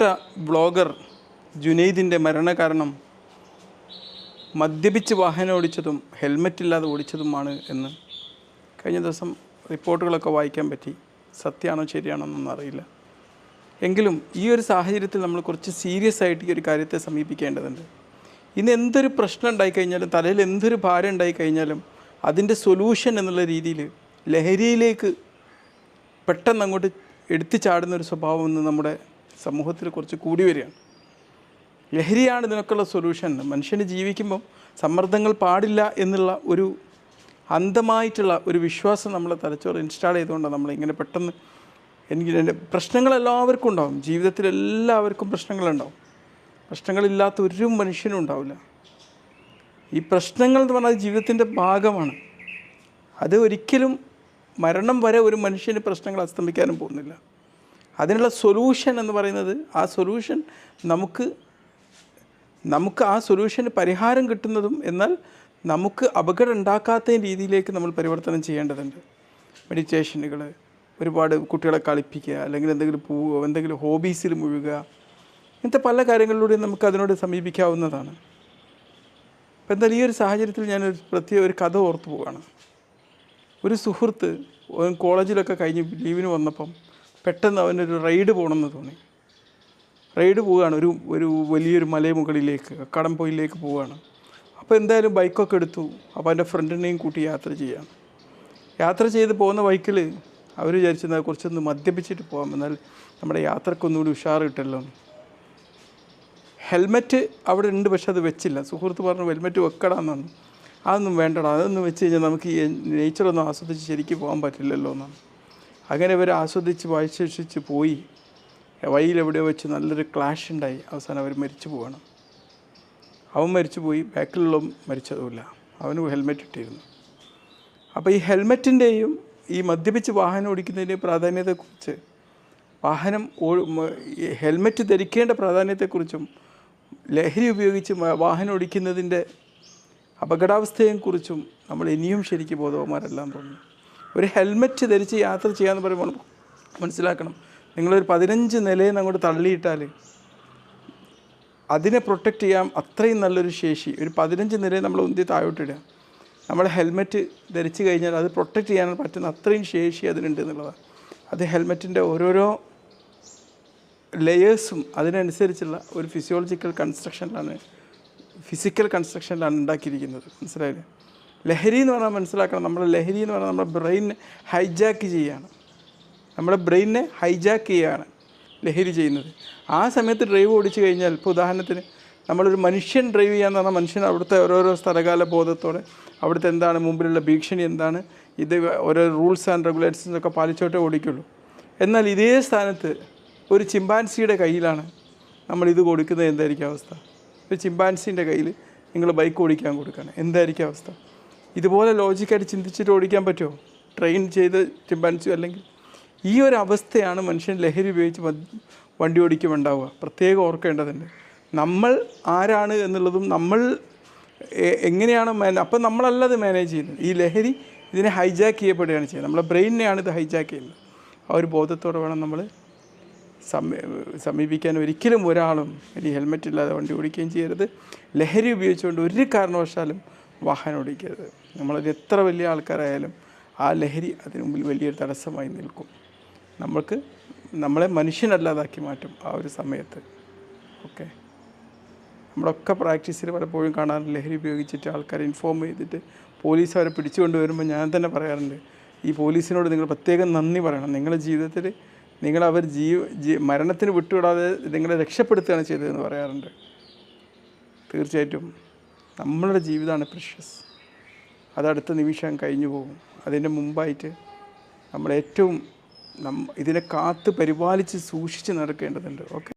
പ്രിയപ്പെട്ട ബ്ലോഗർ ജുനൈദിന്റെ മരണകാരണം മദ്യപിച്ച് വാഹനം ഓടിച്ചതും ഹെൽമറ്റ് ഇല്ലാതെ ഓടിച്ചതുമാണ് എന്ന് കഴിഞ്ഞ ദിവസം റിപ്പോർട്ടുകളൊക്കെ വായിക്കാൻ പറ്റി. സത്യമാണോ ശരിയാണോ എന്നൊന്നും അറിയില്ല. എങ്കിലും ഈ ഒരു സാഹചര്യത്തിൽ നമ്മൾ കുറച്ച് സീരിയസ് ആയിട്ട് ഈ ഒരു കാര്യത്തെ സമീപിക്കേണ്ടതുണ്ട്. ഇന്ന് എന്തൊരു പ്രശ്നം ഉണ്ടായിക്കഴിഞ്ഞാലും തലയിൽ എന്തൊരു ഭാരം ഉണ്ടായിക്കഴിഞ്ഞാലും അതിന്റെ സൊല്യൂഷൻ എന്നുള്ള രീതിയിൽ ലഹരിയിലേക്ക് പെട്ടെന്ന് അങ്ങോട്ട് എടുത്തു ചാടുന്ന ഒരു സ്വഭാവം ഇന്ന് നമ്മുടെ സമൂഹത്തിൽ കുറച്ച് കൂടി വരികയാണ്. ലഹരിയാണ് ഇതിനൊക്കെയുള്ള സൊല്യൂഷൻ മനുഷ്യന് ജീവിക്കുമ്പം സമ്മർദ്ദങ്ങൾ പാടില്ല എന്നുള്ള ഒരു അന്ധമായിട്ടുള്ള ഒരു വിശ്വാസം നമ്മൾ തലച്ചോറ് ഇൻസ്റ്റാൾ ചെയ്തുകൊണ്ടാണ് നമ്മൾ ഇങ്ങനെ പെട്ടെന്ന് എനിക്ക് പ്രശ്നങ്ങൾ എല്ലാവർക്കും ഉണ്ടാവും. ജീവിതത്തിൽ എല്ലാവർക്കും പ്രശ്നങ്ങളുണ്ടാവും. പ്രശ്നങ്ങളില്ലാത്ത ഒരു മനുഷ്യനും ഉണ്ടാവില്ല. ഈ പ്രശ്നങ്ങൾ എന്ന് പറഞ്ഞാൽ ജീവിതത്തിന്റെ ഭാഗമാണ്. അത് ഒരിക്കലും മരണം വരെ ഒരു മനുഷ്യന് പ്രശ്നങ്ങൾ അസ്തമിക്കാനും പോകുന്നില്ല. അതിനുള്ള സൊല്യൂഷൻ എന്ന് പറയുന്നത് ആ സൊല്യൂഷൻ നമുക്ക് നമുക്ക് ആ സൊല്യൂഷന് പരിഹാരം കിട്ടുന്നതും എന്നാൽ നമുക്ക് അപകടം ഉണ്ടാക്കാത്ത രീതിയിലേക്ക് നമ്മൾ പരിവർത്തനം ചെയ്യേണ്ടതുണ്ട്. മെഡിറ്റേഷനുകൾ ഒരുപാട് കുട്ടികളെ കളിപ്പിക്കുക അല്ലെങ്കിൽ എന്തെങ്കിലും പോവുക എന്തെങ്കിലും ഹോബീസിൽ മുഴുകുക ഇങ്ങനത്തെ പല കാര്യങ്ങളിലൂടെയും നമുക്ക് അതിനോട് സമീപിക്കാവുന്നതാണ്. അപ്പോൾ എന്തായാലും ഈ ഒരു സാഹചര്യത്തിൽ ഞാനൊരു പ്രത്യേക ഒരു കഥ ഓർത്തു പോവുകയാണ്. ഒരു സുഹൃത്ത് കോളേജിലൊക്കെ കഴിഞ്ഞ് ലീവിന് വന്നപ്പം പെട്ടെന്ന് അവനൊരു റൈഡ് പോകണമെന്ന് തോന്നി. റൈഡ് പോവുകയാണ്. ഒരു ഒരു വലിയൊരു മലമുകളിലേക്ക് പോയിലേക്ക് പോവുകയാണ്. അപ്പോൾ എന്തായാലും ബൈക്കൊക്കെ എടുത്തു. അപ്പോൾ എന്റെ ഫ്രണ്ടിനെയും കൂട്ടി യാത്ര ചെയ്യാം. യാത്ര ചെയ്ത് പോകുന്ന ബൈക്കിൽ അവർ വിചാരിച്ചത് കുറച്ചൊന്ന് മദ്യപിച്ചിട്ട് പോകാം എന്നാൽ നമ്മുടെ യാത്രക്കൊന്നുകൂടി ഉഷാർ കിട്ടല്ലോ ഹെൽമെറ്റ് അവിടെ ഉണ്ട് പക്ഷെ അത് വെച്ചില്ല. സുഹൃത്ത് പറഞ്ഞു ഹെൽമെറ്റ് വെക്കടാന്നാണ്. അതൊന്നും വേണ്ടടാ. അതൊന്നും വെച്ച് കഴിഞ്ഞാൽ നമുക്ക് നേച്ചറൊന്നും ആസ്വദിച്ച് ശരിക്കും പോകാൻ പറ്റില്ലല്ലോ എന്നാണ് അങ്ങനെ ഇവർ ആസ്വദിച്ച് വായിച്ച് പോയി. വഴിയിൽ എവിടെയോ വെച്ച് നല്ലൊരു ക്ലാഷ് ഉണ്ടായി. അവസാനം അവർ മരിച്ചു പോവാണ്. അവൻ മരിച്ചു പോയി. ബാക്കിലുള്ള മരിച്ചതുമില്ല. അവന് ഹെൽമെറ്റ് ഇട്ടിരുന്നു. അപ്പോൾ ഈ ഹെൽമെറ്റിന്റെയും ഈ മദ്യപിച്ച് വാഹനം ഓടിക്കുന്നതിന്റെയും പ്രാധാന്യത്തെക്കുറിച്ച് വാഹനം ഹെൽമെറ്റ് ധരിക്കേണ്ട പ്രാധാന്യത്തെക്കുറിച്ചും ലഹരി ഉപയോഗിച്ച് വാഹനം ഓടിക്കുന്നതിന്റെ അപകടാവസ്ഥയെക്കുറിച്ചും നമ്മൾ ഇനിയും ശരിക്കും ബോധവന്മാരെല്ലാം തോന്നുന്നു. ഒരു ഹെൽമെറ്റ് ധരിച്ച് യാത്ര ചെയ്യാമെന്ന് പറയുമ്പോൾ മനസ്സിലാക്കണം. നിങ്ങളൊരു പതിനഞ്ച് നിലയിൽ അങ്ങോട്ട് തള്ളിയിട്ടാൽ അതിനെ പ്രൊട്ടക്റ്റ് ചെയ്യാൻ അത്രയും നല്ലൊരു ശേഷി. ഒരു പതിനഞ്ച് നിലയിൽ നമ്മൾ ഉന്തി താഴോട്ടിടുക. നമ്മൾ ഹെൽമെറ്റ് ധരിച്ചു കഴിഞ്ഞാൽ അത് പ്രൊട്ടക്റ്റ് ചെയ്യാൻ പറ്റുന്ന അത്രയും ശേഷി അതിനുണ്ട് എന്നുള്ളതാണ്. അത് ഹെൽമെറ്റിന്റെ ഓരോരോ ലെയേഴ്സും അതിനനുസരിച്ചുള്ള ഒരു ഫിസിയോളജിക്കൽ കൺസ്ട്രക്ഷനിലാണ് ഫിസിക്കൽ കൺസ്ട്രക്ഷനിലാണ് ഉണ്ടാക്കിയിരിക്കുന്നത്. മനസ്സിലായില്ലേ? ലഹരി എന്ന് പറഞ്ഞാൽ മനസ്സിലാക്കണം. നമ്മുടെ ലഹരി എന്ന് പറഞ്ഞാൽ നമ്മുടെ ബ്രെയിനെ ഹൈജാക്ക് ചെയ്യുകയാണ് നമ്മുടെ ബ്രെയിനെ ഹൈജാക്ക് ചെയ്യുകയാണ് ലഹരി ചെയ്യുന്നത്. ആ സമയത്ത് ഡ്രൈവ് ഓടിച്ചു കഴിഞ്ഞാൽ ഇപ്പോൾ ഉദാഹരണത്തിന് നമ്മളൊരു മനുഷ്യൻ ഡ്രൈവ് ചെയ്യാന്ന് പറഞ്ഞാൽ മനുഷ്യൻ അവിടുത്തെ ഓരോരോ സ്ഥലകാല ബോധത്തോടെ അവിടുത്തെ എന്താണ് മുമ്പിലുള്ള ഭീഷണി എന്താണ് ഇത് ഓരോ റൂൾസ് ആൻഡ് റെഗുലേഷൻസ് ഒക്കെ പാലിച്ചോട്ടേ ഓടിക്കുള്ളൂ. എന്നാൽ ഇതേ സ്ഥാനത്ത് ഒരു ചിമ്പാൻസിയുടെ കയ്യിലാണ് നമ്മൾ ഇത് കൊടുക്കുന്നത് എന്തായിരിക്കും അവസ്ഥ? ഒരു ചിമ്പാൻസിന്റെ കയ്യിൽ നിങ്ങൾ ബൈക്ക് ഓടിക്കാൻ കൊടുക്കുകയാണ്. എന്തായിരിക്കും അവസ്ഥ? ഇതുപോലെ ലോജിക്കായിട്ട് ചിന്തിച്ചിട്ട് ഓടിക്കാൻ പറ്റുമോ? ട്രെയിൻ ചെയ്ത് ചിമ്പാൻസി അല്ലെങ്കിൽ ഈ ഒരു അവസ്ഥയാണ് മനുഷ്യൻ ലഹരി ഉപയോഗിച്ച് വണ്ടി ഓടിക്കുമ്പോൾ ഉണ്ടാവുക പ്രത്യേകം ഓർക്കേണ്ടതുണ്ട്. നമ്മൾ ആരാണ് എന്നുള്ളതും നമ്മൾ എങ്ങനെയാണ് മാന അപ്പം നമ്മളല്ല ഇത് മാനേജ് ചെയ്യുന്നത്. ഈ ലഹരി ഇതിനെ ഹൈജാക്ക് ചെയ്യപ്പെടുകയാണ് ചെയ്യുന്നത്. നമ്മളെ ബ്രെയിനിനെയാണ് ഇത് ഹൈജാക്ക് ചെയ്യുന്നത്. ആ ഒരു ബോധത്തോടെ വേണം നമ്മൾ സമീ സമീപിക്കാൻ. ഒരിക്കലും ഒരാളും ഇനി ഹെൽമെറ്റ് ഇല്ലാതെ വണ്ടി ഓടിക്കുകയും ചെയ്യരുത്. ലഹരി ഉപയോഗിച്ചുകൊണ്ട് ഒരു കാരണവശാലും വാഹനം ഓടിക്കരുത് നമ്മളത് എത്ര വലിയ ആൾക്കാരായാലും ആ ലഹരി അതിനു മുമ്പിൽ വലിയൊരു തടസ്സമായി നിൽക്കും. നമ്മൾക്ക് നമ്മളെ മനുഷ്യനല്ലാതാക്കി മാറ്റും ആ ഒരു സമയത്ത്. ഓക്കെ? നമ്മളൊക്കെ പ്രാക്ടീസിൽ പലപ്പോഴും കാണാറുണ്ട് ലഹരി ഉപയോഗിച്ചിട്ട് ആൾക്കാരെ ഇൻഫോം ചെയ്തിട്ട് പോലീസ് അവരെ പിടിച്ചുകൊണ്ട് വരുമ്പോൾ ഞാൻ തന്നെ പറയാറുണ്ട് ഈ പോലീസിനോട് നിങ്ങൾ പ്രത്യേകം നന്ദി പറയണം. നിങ്ങളുടെ ജീവിതത്തിൽ നിങ്ങൾ അവർ ജീവ മരണത്തിന് വിട്ടുവിടാതെ നിങ്ങളെ രക്ഷപ്പെടുത്തുകയാണ് ചെയ്തതെന്ന് പറയാറുണ്ട്. തീർച്ചയായിട്ടും. നമ്മളുടെ ജീവിതമാണ് പ്രഷ്യസ് അതടുത്ത നിമിഷം കഴിഞ്ഞു പോകും. അതിന് മുമ്പായിട്ട് നമ്മൾ ഏറ്റവും നം ഇതിനെ കാത്ത് പരിപാലിച്ച് സൂക്ഷിച്ച് നടക്കേണ്ടതുണ്ട്. ഓക്കെ